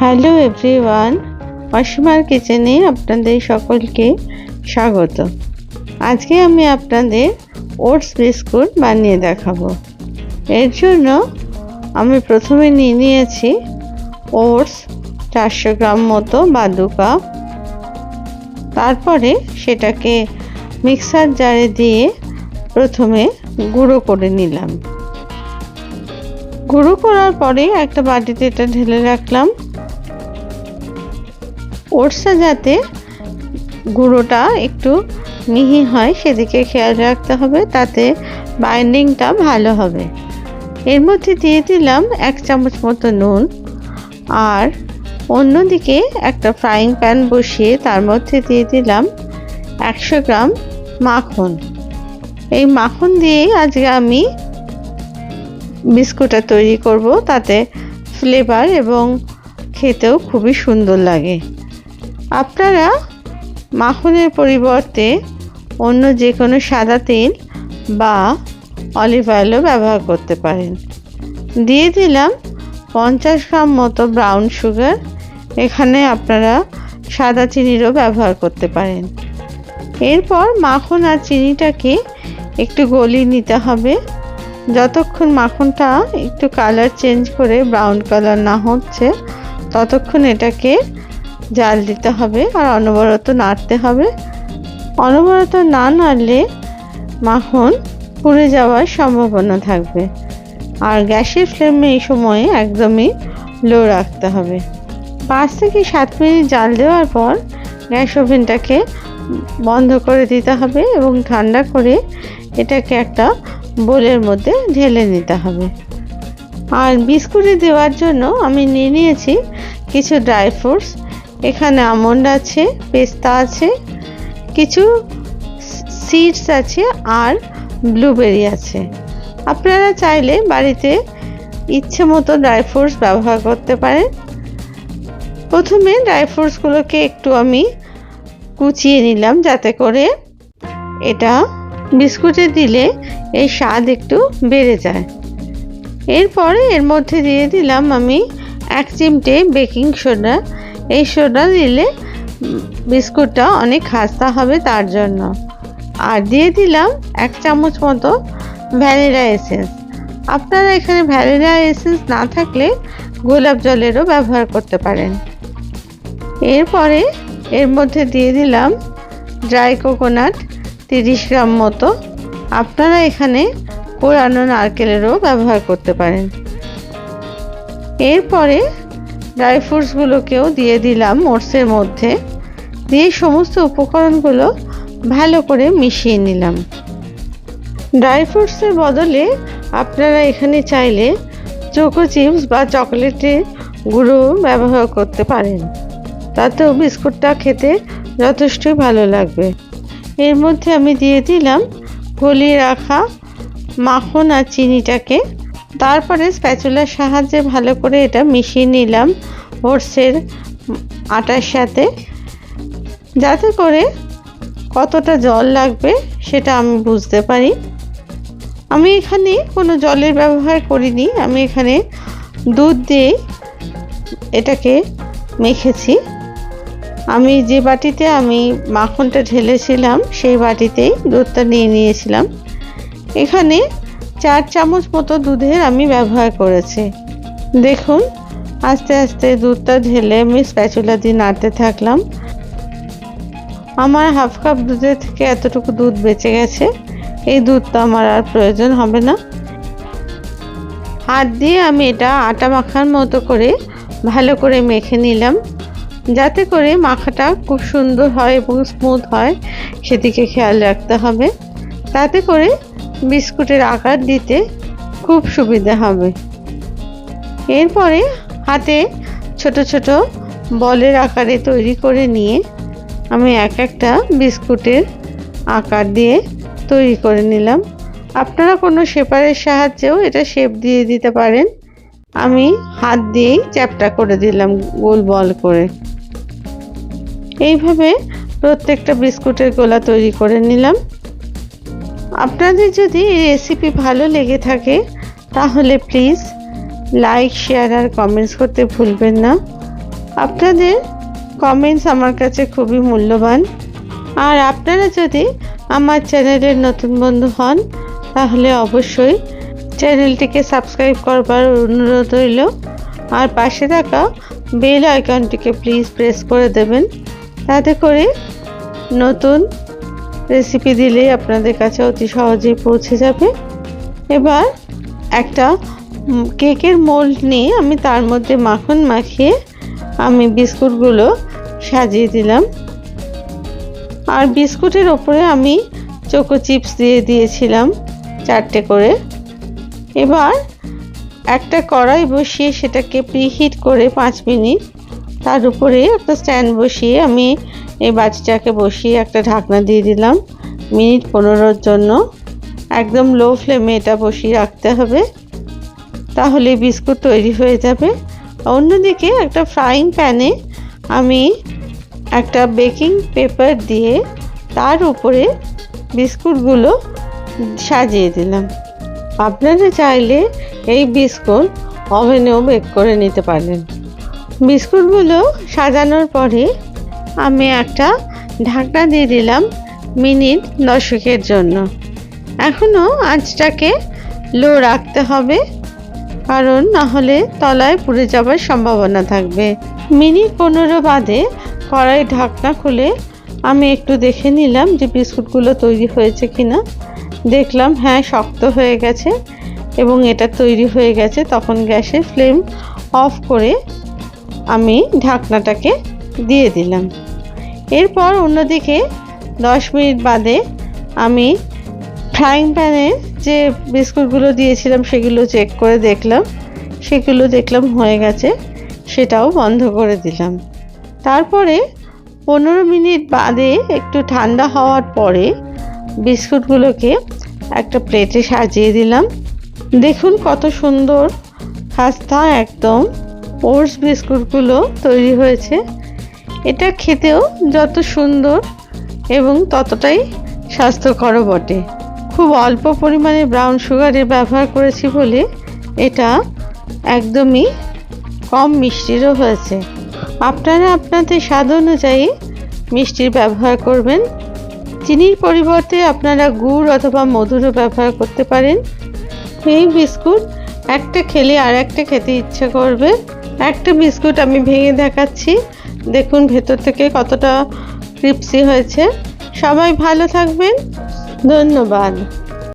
Hello everyone, অসীমার কিচেনে আপনাদের সকলকে স্বাগত। আজকে আমি আপনাদের ওটস বিস্কুট বানিয়ে দেখাবো। এর জন্য আমি প্রথমে নিয়ে নিয়েছি ওটস চারশো গ্রাম মতো বা দু কাপ। তারপরে সেটাকে মিক্সার জারে দিয়ে প্রথমে গুঁড়ো করে নিলাম। গুঁড়ো করার পরে একটা বাটিতে এটা ঢেলে রাখলাম। ওটসটা যাতে গুঁড়োটা একটু মিহি হয়, সেদিকে খেয়াল রাখতে হবে, তাতে বাইন্ডিংটা ভালো হবে। এর মধ্যে দিয়ে দিলাম এক চামচ মতো নুন আর অন্যদিকে একটা ফ্রাইং প্যান বসিয়ে তার মধ্যে দিয়ে দিলাম একশো গ্রাম মাখন। এই মাখন দিয়েই আজকে আমি বিস্কুটটা তৈরি করব, তাতে ফ্লেভার এবং খেতেও খুবই সুন্দর লাগে। আপনারা মাখনের পরিবর্তে অন্য যে কোনো সাদা তেল বা অলিভ অয়েলও ব্যবহার করতে পারেন। দিয়ে দিলাম পঞ্চাশ গ্রাম মতো ব্রাউন সুগার। এখানে আপনারা সাদা চিনিরও ব্যবহার করতে পারেন। এরপর মাখন আর চিনিটাকে একটু গলিয়ে নিতে হবে। যতক্ষণ মাখনটা একটু কালার চেঞ্জ করে ব্রাউন কালার না হচ্ছে, ততক্ষণ এটাকে জাল দিতে হবে আর অনবরত নাড়তে হবে। অনবরত না নাড়লে মাখন পুড়ে যাওয়ার সম্ভাবনা থাকবে। আর গ্যাসের ফ্লেমে এই সময়ে একদমই লো রাখতে হবে। পাঁচ থেকে সাত মিনিট জাল দেওয়ার পর গ্যাস ওভেনটাকে বন্ধ করে দিতে হবে এবং ঠান্ডা করে এটাকে একটা বোলের মধ্যে ঢেলে নিতে হবে। আর বিস্কুটে দেওয়ার জন্য আমি নিয়ে নিয়েছি কিছু ড্রাই ফ্রুটস। এখানে আমন্ড আছে, পেস্তা আছে, কিছু সিডস আছে আর ব্লুবেরি আছে। আপনারা চাইলে বাড়িতে ইচ্ছে মতো ড্রাই ফ্রুটস ব্যবহার করতে পারেন। প্রথমে ড্রাই ফ্রুটসগুলোকে একটু আমি কুচিয়ে নিলাম যাতে করে এটা বিস্কুটে দিলে এই স্বাদ একটু বেড়ে যায়। এরপরে এর মধ্যে দিয়ে দিলাম আমি এক চিমটে বেকিং সোডা এই সোডা দিলে বিস্কুটটা অনেক খাস্তা হবে তার জন্য। আর দিয়ে দিলাম এক চামচ মতো ভ্যানিলা এসেন্স। আপনারা এখানে ভ্যানিলা এসেন্স না থাকলে গোলাপ জলেরও ব্যবহার করতে পারেন। এরপরে এর মধ্যে দিয়ে দিলাম ড্রাই কোকোনাট তিরিশ গ্রাম মতো। আপনারা এখানে কোরানো নারকেলেরও ব্যবহার করতে পারেন। এরপরে ড্রাই ফ্রুটসগুলোকেও দিয়ে দিলাম ওটসের মধ্যে। দিয়ে সমস্ত উপকরণগুলো ভালো করে মিশিয়ে নিলাম। ড্রাই ফ্রুটসের বদলে আপনারা এখানে চাইলে চোকো চিপস বা চকলেটের গুঁড়ো ব্যবহার করতে পারেন। তাতেও বিস্কুটটা খেতে যথেষ্টই ভালো লাগবে। এর মধ্যে আমি দিয়ে দিলাম গলিয়ে রাখা মাখন আর চিনিটাকে তারপরে স্প্যাচুলার সাহায্যে ভালো করে এটা মিশিয়ে নিলাম ওটসের আটার সাথে। যাতে করে কতটা জল লাগবে সেটা আমি বুঝতে পারি। আমি এখানে কোনো জলের ব্যবহার করিনি, আমি এখানে দুধ দিয়ে এটাকে মেখেছি। আমি যে বাটিতে আমি মাখনটা ঢেলেছিলাম, সেই বাটিতেই দুধটা নিয়ে নিয়েছিলাম। এখানে চার চামচ মতো দুধের আমি ব্যবহার করেছি। দেখুন, আস্তে আস্তে দুধটা ঢেলে আমি স্প্যাচুলা দিয়ে নাড়তে থাকলাম। আমার হাফ কাপ দুধের থেকে এতটুকু দুধ বেঁচে গেছে। এই দুধটা আমার আর প্রয়োজন হবে না। হাত দিয়ে আমি এটা আটা মাখার মতো করে ভালো করে মেখে নিলাম। যাতে করে মাখাটা খুব সুন্দর হয় এবং স্মুথ হয়, সেদিকে খেয়াল রাখতে হবে। তাতে করে বিস্কুটের আকার দিতে খুব সুবিধা হবে। এরপরে হাতে ছোট ছোট বলের আকারে তৈরি করে নিয়ে আমি এক একটা বিস্কুটের আকার দিয়ে তৈরি করে নিলাম। আপনারা কোনো শেপারের সাহায্যেও এটা শেপ দিয়ে দিতে পারেন। আমি হাত দিয়েই চ্যাপটা করে দিলাম গোল বল করে। এইভাবে প্রত্যেকটা বিস্কুটের গোলা তৈরি করে নিলাম। আপনাদের যদি এই রেসিপি ভালো লেগে থাকে, তাহলে প্লিজ লাইক শেয়ার আর কমেন্টস করতে ভুলবেন না। আপনাদের কমেন্টস আমার কাছে খুবই মূল্যবান। আর আপনারা যদি আমার চ্যানেলের নতুন বন্ধু হন, তাহলে অবশ্যই চ্যানেলটিকে সাবস্ক্রাইব করবার অনুরোধ রইল। আর পাশে থাকা বেল আইকনটিকে প্লিজ প্রেস করে দেবেন। তাতে করে নতুন রেসিপি দিলে আপনাদের কাছে অতি সহজেই পৌঁছে যাবে। এবার একটা কেকের মোল্ড নিয়ে আমি তার মধ্যে মাখন মাখিয়ে আমি বিস্কুটগুলো সাজিয়ে দিলাম। আর বিস্কুটের ওপরে আমি চোকো চিপস দিয়ে দিয়েছিলাম চারটে করে। এবার একটা কড়াই বসিয়ে সেটাকে প্রিহিট করে পাঁচ মিনিট তার উপরে একটা স্ট্যান্ড বসিয়ে আমি এই বাটিটাকে বসিয়ে একটা ঢাকনা দিয়ে দিলাম। মিনিট পনেরোর জন্য। একদম লো ফ্লেমে এটা বসিয়ে রাখতে হবে। তাহলে বিস্কুট তৈরি হয়ে যাবে। অন্যদিকে একটা ফ্রাইং প্যানে আমি একটা বেকিং পেপার দিয়ে তার উপরে বিস্কুটগুলো সাজিয়ে দিলাম। আপনারা চাইলে এই বিস্কুট ওভেনেও বেক করে নিতে পারেন। বিস্কুটগুলো সাজানোর পরে আমি একটা ঢাকনা দিয়ে দিলাম মিনিট দশকের জন্য। এখনও আঁচটাকে লো রাখতে হবে, কারণ নাহলে তলায় পুড়ে যাবার সম্ভাবনা থাকবে। মিনিট পনেরো বাদে কড়াই ঢাকনা খুলে আমি একটু দেখে নিলাম যে বিস্কুটগুলো তৈরি হয়েছে কিনা। দেখলাম হ্যাঁ শক্ত হয়ে গেছে এবং এটা তৈরি হয়ে গেছে। তখন গ্যাসের ফ্লেম অফ করে আমি ঢাকনাটাকে দিয়ে দিলাম। এরপর অন্যদিকে দশ মিনিট বাদে আমি ফ্রাইং প্যানে যে বিস্কুটগুলো দিয়েছিলাম সেগুলো চেক করে দেখলাম। সেগুলো দেখলাম হয়ে গেছে, সেটাও বন্ধ করে দিলাম। তারপরে পনেরো মিনিট বাদে একটু ঠান্ডা হওয়ার পরে বিস্কুটগুলোকে একটা প্লেটে সাজিয়ে দিলাম। দেখুন কত সুন্দর খাস্তা একদম। ওটস বিস্কুটগুলো তৈরি হয়েছে। এটা খেতেও যত সুন্দর এবং ততটাই স্বাস্থ্যকরও বটে। খুব অল্প পরিমাণে ব্রাউন সুগারের ব্যবহার করেছি বলে এটা একদমই কম মিষ্টিরও হয়েছে। আপনারা আপনাদের স্বাদ অনুযায়ী মিষ্টির ব্যবহার করবেন। চিনির পরিবর্তে আপনারা গুড় অথবা মধুরও ব্যবহার করতে পারেন। এই বিস্কুট একটা খেলে আর একটা খেতে ইচ্ছে করবে। একটা বিস্কুট আমি ভেঙে দেখাচ্ছি। দেখুন ভেতর থেকে কতটা ক্রিপসি হয়েছে। সবাই ভালো থাকবেন। ধন্যবাদ।